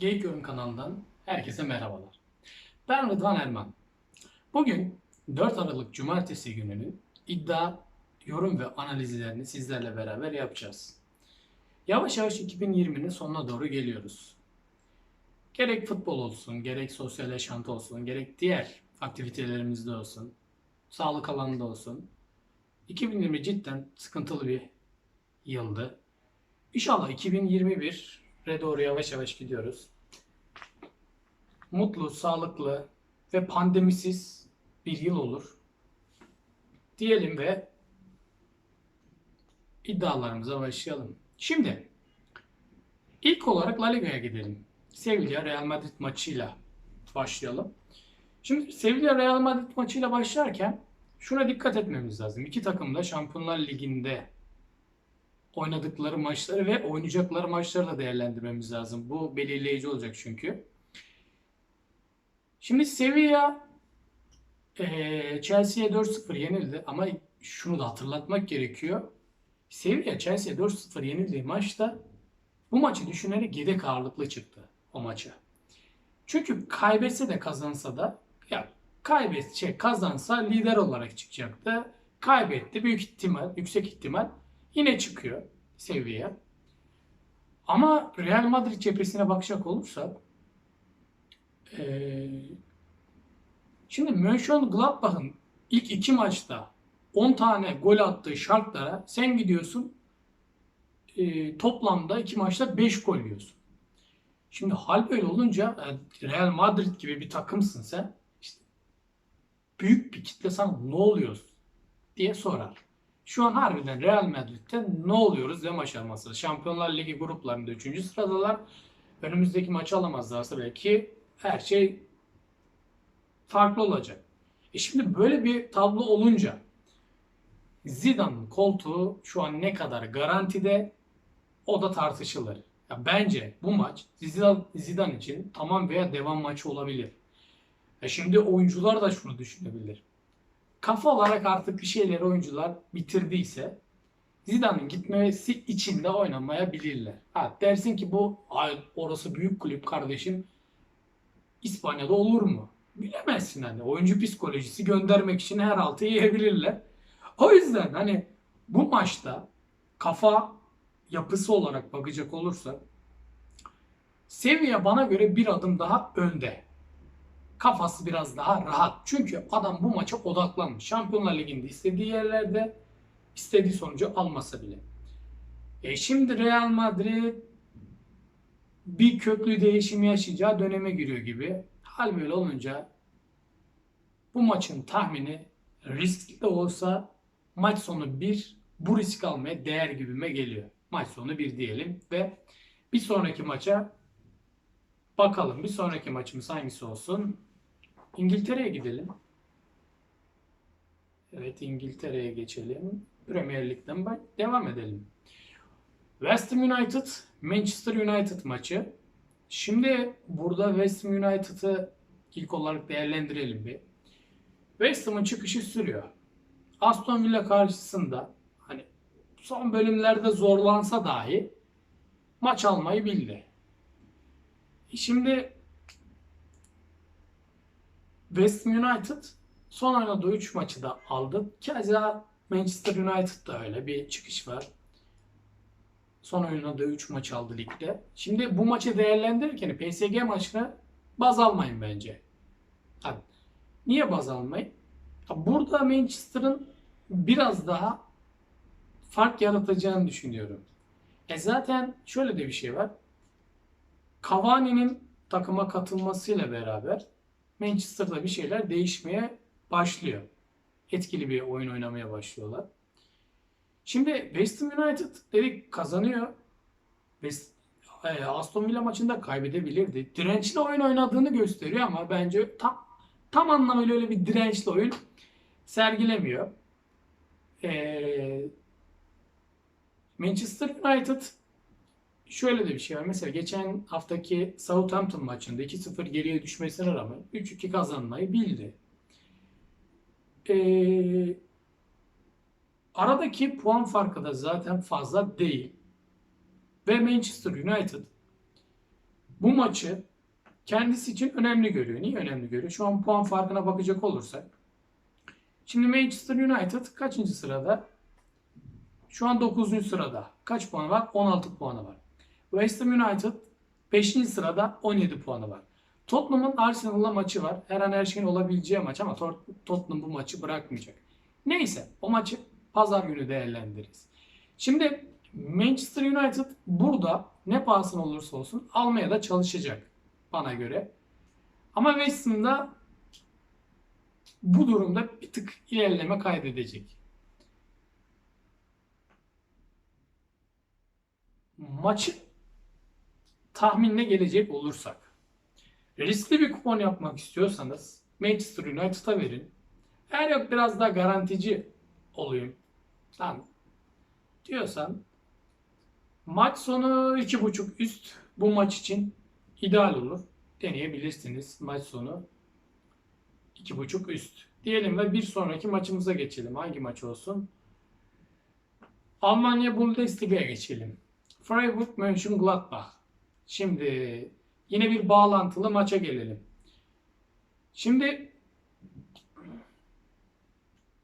Geyik Yorum kanalından herkese merhabalar. Ben Rıdvan Erman. Bugün 4 Aralık Cumartesi gününün iddia, yorum ve analizlerini sizlerle beraber yapacağız. Yavaş yavaş 2020'nin sonuna doğru geliyoruz. Gerek futbol olsun, gerek sosyal yaşantı olsun, gerek diğer aktivitelerimizde olsun, sağlık alanında olsun. 2020 cidden sıkıntılı bir yıldı. İnşallah 2021'e doğru yavaş yavaş gidiyoruz. Mutlu, sağlıklı ve pandemisiz bir yıl olur. Diyelim ve iddialarımıza başlayalım. Şimdi ilk olarak La Liga'ya gidelim. Sevilla Real Madrid maçıyla başlayalım. Şimdi Sevilla Real Madrid maçıyla başlarken şuna dikkat etmemiz lazım. İki takım da Şampiyonlar Ligi'nde oynadıkları maçları ve oynayacakları maçları da değerlendirmemiz lazım. Bu belirleyici olacak çünkü. Şimdi Sevilla eee, Chelsea'ye 4-0 yenildi ama şunu da hatırlatmak gerekiyor. Sevilla Chelsea'ye 4-0 yenildiği maçta bu maçı düşünerek yedek ağırlıklı çıktı o maça. Çünkü kaybetse de kazansa da ya kaybet şey kazansa lider olarak çıkacaktı. Kaybetti büyük ihtimal, yüksek ihtimal yine çıkıyor seviyeye. Ama Real Madrid cephesine bakacak olursak eee şimdi Mönchengladbach'ın ilk iki maçta 10 tane gol attığı şartlara sen gidiyorsun eee, toplamda iki maçta 5 gol yiyorsun. Şimdi hal böyle olunca e, Real Madrid gibi bir takımsın sen. İşte büyük bir kitle sana ne oluyoruz diye sorar. Şu an harbiden Real Madrid'de ne oluyoruz deme aşaması. Şampiyonlar Ligi gruplarında 3. sıradalar. Önümüzdeki maçı alamazlarsa belki her şey farklı olacak. E şimdi böyle bir tablo olunca Zidane'ın koltuğu şu an ne kadar garantide o da tartışılır. Ya bence bu maç Zidane, Zidane için tamam veya devam maçı olabilir. E şimdi oyuncular da şunu düşünebilir. Kafa olarak artık bir şeyleri oyuncular bitirdiyse Zidane'ın gitmesi için de oynamayabilirler. Ha dersin ki bu orası büyük kulüp kardeşim İspanya'da olur mu? Bilemezsin hani. Oyuncu psikolojisi göndermek için her altı yiyebilirler. O yüzden hani bu maçta kafa yapısı olarak bakacak olursak Sevilla bana göre bir adım daha önde. Kafası biraz daha rahat. Çünkü adam bu maça odaklanmış. Şampiyonlar Ligi'nde istediği yerlerde istediği sonucu almasa bile. E şimdi Real Madrid bir köklü değişim yaşayacağı döneme giriyor gibi. Hal böyle olunca bu maçın tahmini riskli de olsa maç sonu bir bu risk almaya değer gibime geliyor. Maç sonu bir diyelim ve bir sonraki maça bakalım. Bir sonraki maçımız hangisi olsun? İngiltere'ye gidelim. Evet İngiltere'ye geçelim. Premier Lig'den devam edelim. West Ham United Manchester United maçı. Şimdi burada West Ham United'ı ilk olarak değerlendirelim bir. West Ham'ın çıkışı sürüyor. Aston Villa karşısında hani son bölümlerde zorlansa dahi maç almayı bildi. E Şimdi West United son oynadığı 3 maçı da aldı. Keza Manchester United da öyle bir çıkış var. Son oynadığı 3 maç aldı ligde. Şimdi bu maçı değerlendirirken PSG maçına baz almayın bence. Abi, niye baz almayın? Burada Manchester'ın biraz daha fark yaratacağını düşünüyorum. E zaten şöyle de bir şey var. Cavani'nin takıma katılmasıyla beraber Manchester'da bir şeyler değişmeye başlıyor. Etkili bir oyun oynamaya başlıyorlar. Şimdi West Ham United dedik kazanıyor. West, e, Aston Villa maçında kaybedebilirdi. Dirençli oyun oynadığını gösteriyor ama bence tam tam anlamıyla öyle bir dirençli oyun sergilemiyor. E, Manchester United şöyle de bir şey var. Mesela geçen haftaki Southampton maçında 2-0 geriye düşmesine rağmen 3-2 kazanmayı bildi. Ee, aradaki puan farkı da zaten fazla değil. Ve Manchester United bu maçı kendisi için önemli görüyor. Niye önemli görüyor? Şu an puan farkına bakacak olursak. Şimdi Manchester United kaçıncı sırada? Şu an 9. sırada. Kaç puanı var? 16 puanı var. West Ham United 5. sırada 17 puanı var. Tottenham'ın Arsenal'la maçı var. Her an her şeyin olabileceği maç ama Tot- Tottenham bu maçı bırakmayacak. Neyse o maçı pazar günü değerlendiririz. Şimdi Manchester United burada ne pahasına olursa olsun almaya da çalışacak bana göre. Ama West Ham'da bu durumda bir tık ilerleme kaydedecek. Maçı tahminine gelecek olursak riskli bir kupon yapmak istiyorsanız Manchester United'a verin. Eğer yok biraz daha garantici olayım tamam diyorsan maç sonu 2.5 üst bu maç için ideal olur. Deneyebilirsiniz maç sonu 2.5 üst. Diyelim ve bir sonraki maçımıza geçelim. Hangi maç olsun? Almanya Bundesliga'ya geçelim. Freiburg Mönchengladbach. Şimdi yine bir bağlantılı maça gelelim. Şimdi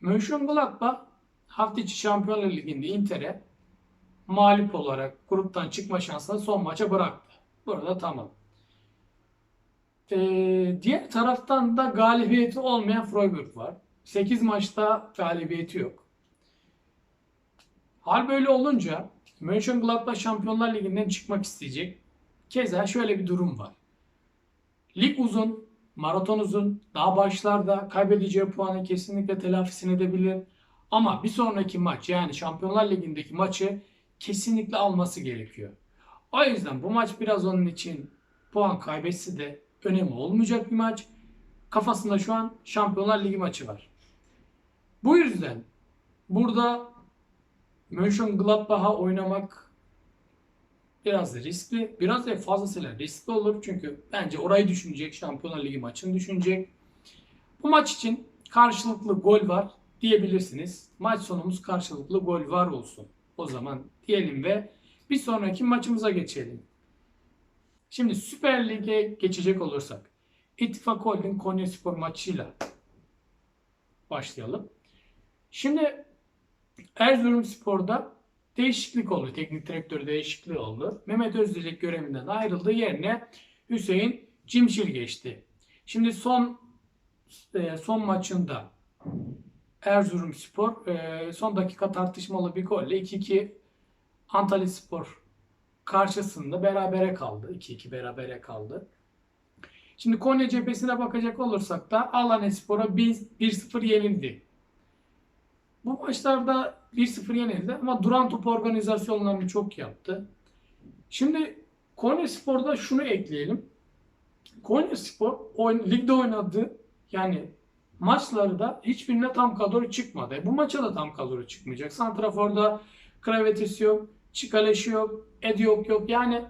Mönchengladbach hafta içi Şampiyonlar Ligi'nde Inter'e mağlup olarak gruptan çıkma şansını son maça bıraktı. Burada tamam. Ee, diğer taraftan da galibiyeti olmayan Freiburg var. 8 maçta galibiyeti yok. Hal böyle olunca Mönchengladbach Şampiyonlar Ligi'nden çıkmak isteyecek. Keza şöyle bir durum var. Lig uzun, maraton uzun, daha başlarda kaybedeceği puanı kesinlikle telafisini edebilir. Ama bir sonraki maç yani Şampiyonlar Ligi'ndeki maçı kesinlikle alması gerekiyor. O yüzden bu maç biraz onun için puan kaybetse de önemi olmayacak bir maç. Kafasında şu an Şampiyonlar Ligi maçı var. Bu yüzden burada Mönchengladbach'a oynamak biraz da riskli. Biraz da fazlasıyla riskli olur. Çünkü bence orayı düşünecek. Şampiyonlar Ligi maçını düşünecek. Bu maç için karşılıklı gol var diyebilirsiniz. Maç sonumuz karşılıklı gol var olsun. O zaman diyelim ve bir sonraki maçımıza geçelim. Şimdi Süper Lig'e geçecek olursak İttifak Holding Konyaspor maçıyla başlayalım. Şimdi Erzurumspor'da değişiklik oldu. Teknik direktör değişikliği oldu. Mehmet Özdilek görevinden ayrıldığı yerine Hüseyin Cimşir geçti. Şimdi son e, son maçında Erzurumspor e, son dakika tartışmalı bir golle 2-2 Antalyaspor karşısında berabere kaldı. 2-2 berabere kaldı. Şimdi Konya cephesine bakacak olursak da Alanyaspor'a 1-0 yenildi. Bu maçlarda 1-0 yenildi ama duran top organizasyonlarını çok yaptı. Şimdi Konya Spor'da şunu ekleyelim. Konya Spor oyun, ligde oynadı yani maçları da hiçbirine tam kadro çıkmadı. Bu maça da tam kadro çıkmayacak. Santrafor'da Kravetis yok, Çikaleşi yok, Ediok yok. Yani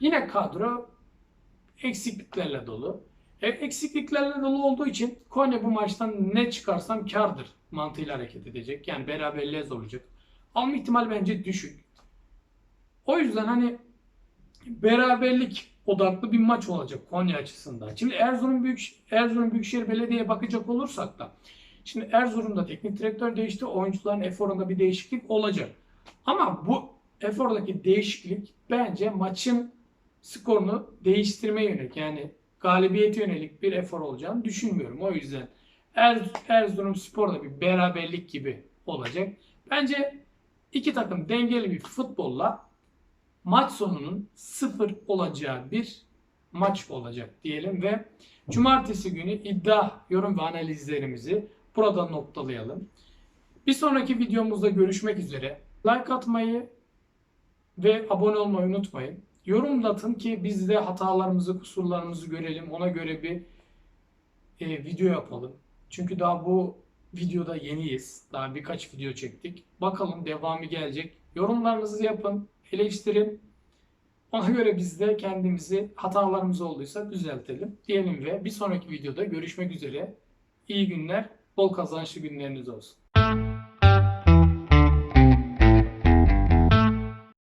yine kadro eksikliklerle dolu. E, eksikliklerle dolu olduğu için Konya bu maçtan ne çıkarsam kardır mantığıyla hareket edecek. Yani beraberliğe zorlayacak. Alma ihtimal bence düşük. O yüzden hani beraberlik odaklı bir maç olacak Konya açısından. Şimdi Erzurum Büyük Erzurum Büyükşehir Belediye'ye bakacak olursak da şimdi Erzurum'da teknik direktör değişti. Oyuncuların eforunda bir değişiklik olacak. Ama bu efordaki değişiklik bence maçın skorunu değiştirmeye yönelik yani galibiyete yönelik bir efor olacağını düşünmüyorum. O yüzden er, Erzurum Spor'da bir beraberlik gibi olacak. Bence iki takım dengeli bir futbolla maç sonunun sıfır olacağı bir maç olacak diyelim ve cumartesi günü iddia, yorum ve analizlerimizi burada noktalayalım. Bir sonraki videomuzda görüşmek üzere. Like atmayı ve abone olmayı unutmayın. Yorum da atın ki biz de hatalarımızı, kusurlarımızı görelim. Ona göre bir e, video yapalım. Çünkü daha bu videoda yeniyiz. Daha birkaç video çektik. Bakalım devamı gelecek. Yorumlarınızı yapın, eleştirin. Ona göre biz de kendimizi hatalarımız olduysa düzeltelim diyelim ve bir sonraki videoda görüşmek üzere. İyi günler, bol kazançlı günleriniz olsun.